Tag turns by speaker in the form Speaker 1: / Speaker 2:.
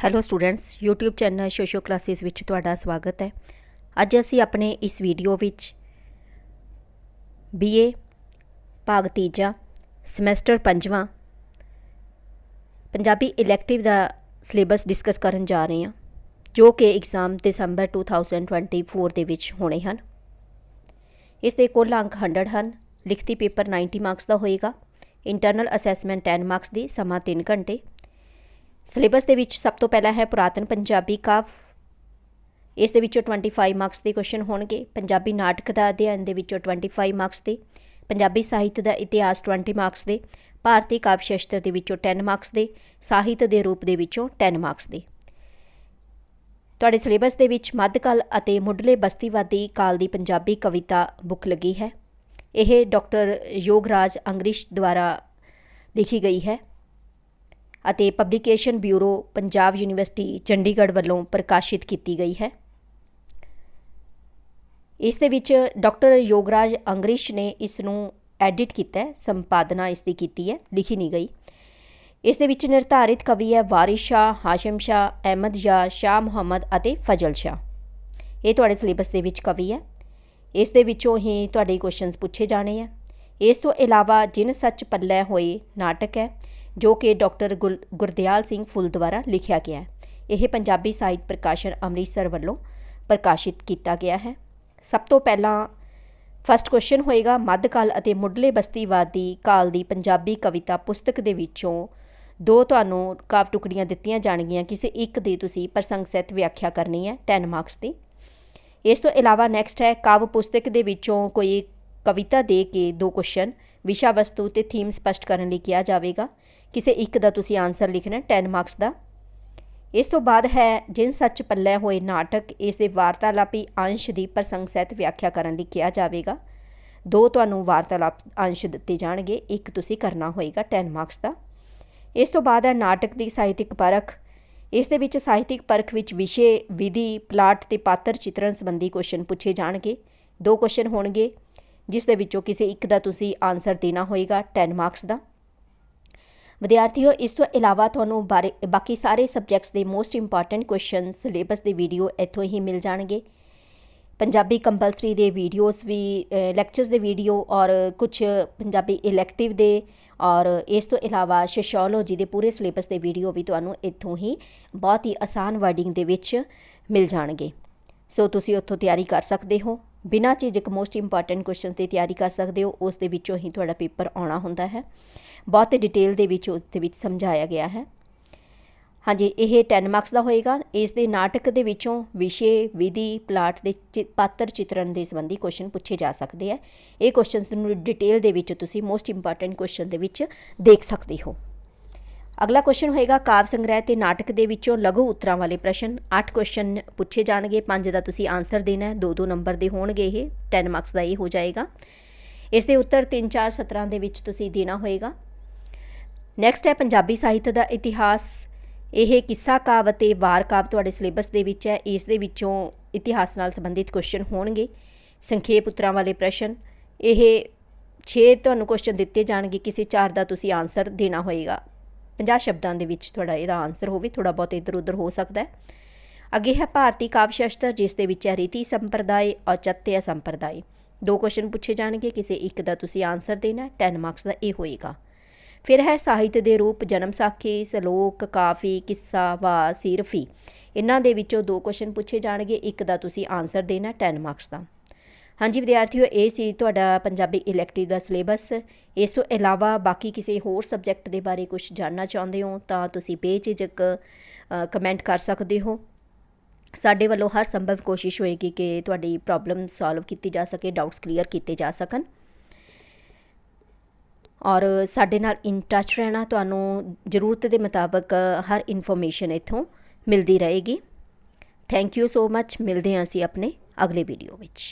Speaker 1: Hello students YouTube channel Shosho classes ਵਿੱਚ ਤੁਹਾਡਾ ਸਵਾਗਤ ਹੈ। ਅੱਜ ਅਸੀਂ ਆਪਣੇ ਇਸ ਵੀਡੀਓ ਵਿੱਚ BA ਭਾਗ ਤੀਜਾ, ਸਮੈਸਟਰ ਪੰਜਵਾਂ, ਪੰਜਾਬੀ ਇਲੈਕਟਿਵ ਦਾ ਸਿਲੇਬਸ ਡਿਸਕਸ ਕਰਨ ਜਾ ਰਹੇ ਹਾਂ, ਜੋ ਕਿ ਐਗਜ਼ਾਮ ਦਸੰਬਰ 2024 ਦੇ ਵਿੱਚ ਹੋਣੇ ਹਨ। ਇਸ ਦੇ ਕੁੱਲ ਅੰਕ 100 ਹਨ, ਲਿਖਤੀ ਪੇਪਰ 90 ਮਾਰਕਸ ਦਾ ਹੋਏਗਾ ਇੰਟਰਨਲ ਅਸੈਸਮੈਂਟ 10 ਮਾਰਕਸ ਦੀ, ਸਮਾਂ 3 ਘੰਟੇ ਸਿਲੇਬਸ ਦੇ ਵਿੱਚ ਸਭ ਤੋਂ ਪਹਿਲਾਂ ਹੈ ਪੁਰਾਤਨ ਪੰਜਾਬੀ ਕਾਵਿ। ਇਸ ਦੇ ਵਿੱਚੋਂ 25 ਮਾਰਕਸ ਦੇ ਕੁਐਸਚਨ ਹੋਣਗੇ। ਪੰਜਾਬੀ ਨਾਟਕ ਦਾ ਅਧਿਐਨ ਦੇ ਵਿੱਚੋਂ 25 ਮਾਰਕਸ ਦੇ। ਪੰਜਾਬੀ ਸਾਹਿਤ ਦਾ ਇਤਿਹਾਸ 20 ਮਾਰਕਸ ਦੇ। ਭਾਰਤੀ ਕਾਵਿ ਸ਼ਾਸਤਰ ਦੇ ਵਿੱਚੋਂ 10 ਮਾਰਕਸ ਦੇ। ਸਾਹਿਤ ਦੇ ਰੂਪ ਦੇ ਵਿੱਚੋਂ 10 ਮਾਰਕਸ ਦੇ। ਤੁਹਾਡੇ ਸਿਲੇਬਸ ਦੇ ਵਿੱਚ ਮੱਧਕਾਲ ਅਤੇ ਮੁੱਢਲੇ ਬਸਤੀਵਾਦੀ ਕਾਲ ਦੀ ਪੰਜਾਬੀ ਕਵਿਤਾ ਬੁੱਕ ਲੱਗੀ ਹੈ। ਇਹ ਡਾਕਟਰ ਯੋਗਰਾਜ ਅੰਗਰਿਸ਼ ਦੁਆਰਾ ਲਿਖੀ ਗਈ ਹੈ। ਅਤੇ publication bureau Punjab university Chandigarh ਵੱਲੋਂ ਪ੍ਰਕਾਸ਼ਿਤ ਕੀਤੀ ਗਈ ਹੈ। ਇਸ ਦੇ ਵਿੱਚ ਡਾਕਟਰ ਯੋਗਰਾਜ ਅੰਗਰਿਸ਼ ਨੇ ਇਸ ਨੂੰ ਐਡਿਟ ਕੀਤਾ ਹੈ, ਸੰਪਾਦਨਾ ਇਸ ਦੀ ਕੀਤੀ ਹੈ, ਲਿਖੀ ਨਹੀਂ ਗਈ। ਇਸ ਦੇ ਵਿੱਚ ਨਿਰਧਾਰਿਤ ਕਵੀ ਹੈ ਵਾਰਿਸ ਸ਼ਾਹ, ਹਾਸ਼ਮ ਸ਼ਾਹ, ਅਹਿਮਦ ਯਾਰ, ਸ਼ਾਹ ਮੁਹੰਮਦ ਅਤੇ ਫਜ਼ਲ ਸ਼ਾਹ। ਇਹ ਤੁਹਾਡੇ ਸਿਲੇਬਸ ਦੇ ਵਿੱਚ ਕਵੀ ਹੈ। ਇਸ ਦੇ ਵਿੱਚੋਂ ਹੀ ਤੁਹਾਡੇ ਕੁਐਸਚਨਸ ਪੁੱਛੇ ਜਾਣੇ ਆ ਇਸ ਤੋਂ ਇਲਾਵਾ ਜਿਨ ਸੱਚ ਪੱਲੇ ਹੋਏ ਨਾਟਕ ਹੈ ਜੋ ਕਿ ਡਾਕਟਰ ਗੁਰਦਿਆਲ ਸਿੰਘ ਫੁੱਲ ਦੁਆਰਾ ਲਿਖਿਆ ਗਿਆ ਹੈ। ਇਹ ਪੰਜਾਬੀ ਸਾਹਿਤ ਪ੍ਰਕਾਸ਼ਨ ਅੰਮ੍ਰਿਤਸਰ ਵੱਲੋਂ ਪ੍ਰਕਾਸ਼ਿਤ ਕੀਤਾ ਗਿਆ ਹੈ। ਸਭ ਤੋਂ ਪਹਿਲਾਂ ਫਸਟ ਕੁਐਸਚਨ ਹੋਏਗਾ, ਮੱਧਕਾਲ ਅਤੇ ਮੁੱਢਲੇ ਬਸਤੀਵਾਦੀ ਕਾਲ ਦੀ ਪੰਜਾਬੀ ਕਵਿਤਾ ਪੁਸਤਕ ਦੇ ਵਿੱਚੋਂ ਦੋ ਤੁਹਾਨੂੰ ਕਾਵ ਟੁਕੜੀਆਂ ਦਿੱਤੀਆਂ ਜਾਣਗੀਆਂ। ਕਿਸੇ ਇੱਕ ਦੀ ਤੁਸੀਂ ਪ੍ਰਸੰਗ ਸਹਿਤ ਵਿਆਖਿਆ ਕਰਨੀ ਹੈ 10 ਮਾਰਕਸ ਦੀ। ਇਸ ਤੋਂ ਇਲਾਵਾ ਨੈਕਸਟ ਹੈ, ਕਾਵ ਪੁਸਤਕ ਦੇ ਵਿੱਚੋਂ ਕੋਈ ਕਵਿਤਾ ਦੇ ਕੇ ਦੋ ਕੁਐਸਚਨ ਵਿਸ਼ਾ ਵਸਤੂ ਤੇ ਥੀਮ ਸਪਸ਼ਟ ਕਰਨ ਲਈ ਕਿਹਾ ਜਾਵੇਗਾ। ਕਿਸੇ ਇੱਕ ਦਾ ਤੁਸੀਂ ਆਨਸਰ ਲਿਖਣਾ 10 ਮਾਰਕਸ ਦਾ। ਇਸ ਤੋਂ ਬਾਅਦ ਹੈ, ਜਿਨ ਸੱਚ ਪੱਲੇ ਹੋਏ ਨਾਟਕ, ਇਸ ਦੇ ਵਾਰਤਾਲਾਪੀ ਅੰਸ਼ ਦੀ ਪ੍ਰਸੰਗ ਸਹਿਤ ਵਿਆਖਿਆ ਕਰਨ ਲਈ ਕਿਹਾ ਜਾਵੇਗਾ। ਦੋ ਤੁਹਾਨੂੰ ਵਾਰਤਾਲਾਪ ਅੰਸ਼ ਦਿੱਤੇ ਜਾਣਗੇ, ਇੱਕ ਤੁਸੀਂ ਕਰਨਾ ਹੋਏਗਾ 10 ਮਾਰਕਸ ਦਾ। ਇਸ ਤੋਂ ਬਾਅਦ ਹੈ, ਨਾਟਕ ਦੀ ਸਾਹਿਤਿਕ ਪਰਖ। ਇਸ ਦੇ ਵਿੱਚ ਸਾਹਿਤਿਕ ਪਰਖ ਵਿੱਚ ਵਿਸ਼ੇ, ਵਿਧੀ, ਪਲਾਟ ਤੇ ਪਾਤਰ ਚਿਤਰਨ ਸੰਬੰਧੀ ਕੁਐਸਚਨ ਪੁੱਛੇ ਜਾਣਗੇ। ਦੋ ਕੁਐਸਚਨ ਹੋਣਗੇ, ਜਿਸ ਦੇ ਵਿੱਚੋਂ ਕਿਸੇ ਇੱਕ ਦਾ ਤੁਸੀਂ ਆਨਸਰ ਦੇਣਾ ਹੋਏਗਾ 10 ਮਾਰਕਸ ਦਾ। ਵਿਦਿਆਰਥੀਓ, ਇਸ ਤੋਂ ਇਲਾਵਾ ਤੁਹਾਨੂੰ ਬਾਰੇ, ਬਾਕੀ ਸਾਰੇ ਸਬਜੈਕਟਸ ਦੇ ਮੋਸਟ ਇੰਪੋਰਟੈਂਟ ਕੁਐਸਚਨ ਸਿਲੇਬਸ ਦੇ ਵੀਡੀਓ ਇੱਥੋਂ ਹੀ ਮਿਲ ਜਾਣਗੇ। ਪੰਜਾਬੀ ਕੰਪਲਸਰੀ ਦੇ ਵੀਡੀਓਜ਼ ਵੀ ਲੈਕਚਰਸ ਦੇ ਵੀਡੀਓ ਔਰ ਕੁਝ ਪੰਜਾਬੀ ਇਲੈਕਟਿਵ ਦੇ ਔਰ ਇਸ ਤੋਂ ਇਲਾਵਾ ਸੋਸ਼ੀਓਲੋਜੀ ਦੇ ਪੂਰੇ ਸਿਲੇਬਸ ਦੇ ਵੀਡੀਓ ਵੀ ਤੁਹਾਨੂੰ ਇੱਥੋਂ ਹੀ ਬਹੁਤ ਹੀ ਆਸਾਨ ਵਰਡਿੰਗ ਦੇ ਵਿੱਚ ਮਿਲ ਜਾਣਗੇ। ਸੋ ਤੁਸੀਂ ਉੱਥੋਂ ਤਿਆਰੀ ਕਰ ਸਕਦੇ ਹੋ। ਬਿਨਾਂ ਝਿਜਕ ਮੋਸਟ ਇੰਪੋਰਟੈਂਟ ਕੁਐਸਚਨ ਦੀ ਤਿਆਰੀ ਕਰ ਸਕਦੇ ਹੋ, ਉਸ ਦੇ ਵਿੱਚੋਂ ਹੀ ਤੁਹਾਡਾ ਪੇਪਰ ਆਉਣਾ ਹੁੰਦਾ ਹੈ। ਬਹੁਤ ਡਿਟੇਲ ਦੇ ਵਿੱਚ ਉਸ ਦੇ ਵਿੱਚ ਸਮਝਾਇਆ ਗਿਆ ਹੈ। ਹਾਂਜੀ, ਇਹ 10 ਮਾਰਕਸ ਦਾ ਹੋਏਗਾ। ਇਸ ਦੇ ਨਾਟਕ ਦੇ ਵਿੱਚੋਂ ਵਿਸ਼ੇ, ਵਿਧੀ ਪਲਾਟ ਦੇ ਪਾਤਰ ਚਿਤਰਨ ਦੇ ਸੰਬੰਧੀ ਕੁਐਸਚਨ ਪੁੱਛੇ ਜਾ ਸਕਦੇ ਆ ਇਹ ਕੁਐਸਚਨਸ ਨੂੰ ਡਿਟੇਲ ਦੇ ਵਿੱਚ ਤੁਸੀਂ ਮੋਸਟ ਇੰਪੋਰਟੈਂਟ ਕੁਐਸਚਨ ਦੇ ਵਿੱਚ ਦੇਖ ਸਕਦੇ ਹੋ। ਅਗਲਾ ਕੁਐਸਚਨ ਹੋਏਗਾ ਕਾਵ ਸੰਗ੍ਰਹਿ ਤੇ ਨਾਟਕ ਦੇ ਵਿੱਚੋਂ ਲਘੂ ਉੱਤਰਾਂ ਵਾਲੇ ਪ੍ਰਸ਼ਨ। 8 ਕੁਐਸਚਨ ਪੁੱਛੇ ਜਾਣਗੇ 5 ਦਾ ਤੁਸੀਂ ਆਨਸਰ ਦੇਣਾ ਹੈ 2-2 ਨੰਬਰ ਦੇ ਹੋਣਗੇ ਇਹ 10 ਮਾਰਕਸ ਦਾ ਇਹ ਹੋ ਜਾਏਗਾ। ਇਸ ਦੇ ਉੱਤਰ 3-4 ਸਤਰਾਂ ਦੇ ਵਿੱਚ ਤੁਸੀਂ ਦੇਣਾ ਹੋਏਗਾ। ਨੈਕਸਟ ਹੈ ਪੰਜਾਬੀ ਸਾਹਿਤ ਦਾ ਇਤਿਹਾਸ। ਇਹ ਕਿੱਸਾ ਕਾਵ ਅਤੇ ਵਾਰ ਕਾਵ ਤੁਹਾਡੇ ਸਿਲੇਬਸ ਦੇ ਵਿੱਚ ਹੈ। ਇਸ ਦੇ ਵਿੱਚੋਂ ਇਤਿਹਾਸ ਨਾਲ ਸੰਬੰਧਿਤ ਕੁਐਸਚਨ ਹੋਣਗੇ। ਸੰਖੇਪ ਉੱਤਰਾਂ ਵਾਲੇ ਪ੍ਰਸ਼ਨ। ਇਹ 6 ਤੁਹਾਨੂੰ ਕੁਐਸਚਨ ਦਿੱਤੇ ਜਾਣਗੇ। ਕਿਸੇ ਚਾਰ ਦਾ ਤੁਸੀਂ ਆਨਸਰ ਦੇਣਾ ਹੋਏਗਾ। 50 ਸ਼ਬਦਾਂ ਦੇ ਵਿੱਚ ਤੁਹਾਡਾ ਇਹਦਾ ਆਨਸਰ ਹੋਵੇ ਥੋੜਾ ਬਹੁਤ ਇੱਧਰ ਉੱਧਰ ਹੋ ਸਕਦਾ ਹੈ। ਅੱਗੇ ਹੈ ਭਾਰਤੀ ਕਾਵਿ ਸ਼ਾਸਤਰ, ਜਿਸ ਦੇ ਵਿੱਚ ਹੈ ਰੀਤੀ ਸੰਪਰਦਾਇ, ਔਚਤਯ ਸੰਪਰਦਾਇ। ਦੋ ਕੁਐਸਚਨ ਪੁੱਛੇ ਜਾਣਗੇ, ਕਿਸੇ ਇੱਕ ਦਾ ਤੁਸੀਂ ਆਨਸਰ ਦੇਣਾ 10 ਮਾਰਕਸ ਦਾ ਇਹ ਹੋਏਗਾ। ਫਿਰ ਹੈ ਸਾਹਿਤ ਦੇ ਰੂਪ, ਜਨਮ ਸਾਖੀ, ਸਲੋਕ ਕਾਫੀ ਕਿੱਸਾ ਵਾ ਸਿਰਫੀ। ਇਹਨਾਂ ਦੇ ਵਿੱਚੋਂ ਦੋ ਕੁਐਸਚਨ ਪੁੱਛੇ ਜਾਣਗੇ, ਇੱਕ ਦਾ ਤੁਸੀਂ ਆਨਸਰ ਦੇਣਾ 10 ਮਾਰਕਸ ਦਾ। ਹਾਂਜੀ, ਵਿਦਿਆਰਥੀਓ, ਇਹ ਸੀ ਤੁਹਾਡਾ ਪੰਜਾਬੀ ਇਲੈਕਟਿਵ ਦਾ ਸਿਲੇਬਸ ਇਸ ਤੋਂ ਇਲਾਵਾ ਬਾਕੀ ਕਿਸੇ ਹੋਰ ਸਬਜੈਕਟ ਦੇ ਬਾਰੇ ਕੁਝ ਜਾਣਨਾ ਚਾਹੁੰਦੇ ਹੋ, ਤਾਂ ਤੁਸੀਂ ਬੇਝਿਜਕ ਕਮੈਂਟ ਕਰ ਸਕਦੇ ਹੋ। ਸਾਡੇ ਵੱਲੋਂ ਹਰ ਸੰਭਵ ਕੋਸ਼ਿਸ਼ ਹੋਏਗੀ ਕਿ ਤੁਹਾਡੀ ਪ੍ਰੋਬਲਮ ਸੋਲਵ ਕੀਤੀ ਜਾ ਸਕੇ ਡਾਊਟਸ ਕਲੀਅਰ ਕੀਤੇ ਜਾ ਸਕਣ। ਔਰ ਸਾਡੇ ਨਾਲ ਇਨ ਟੱਚ ਰਹਿਣਾ ਤੁਹਾਨੂੰ ਜ਼ਰੂਰਤ ਦੇ ਮੁਤਾਬਕ ਹਰ ਇਨਫੋਰਮੇਸ਼ਨ ਇਥੋਂ ਮਿਲਦੀ ਰਹੇਗੀ। ਥੈਂਕ ਯੂ ਸੋ ਮੱਚ ਮਿਲਦੇ ਹਾਂ ਅਸੀਂ ਆਪਣੇ ਅਗਲੇ ਵੀਡੀਓ ਵਿੱਚ।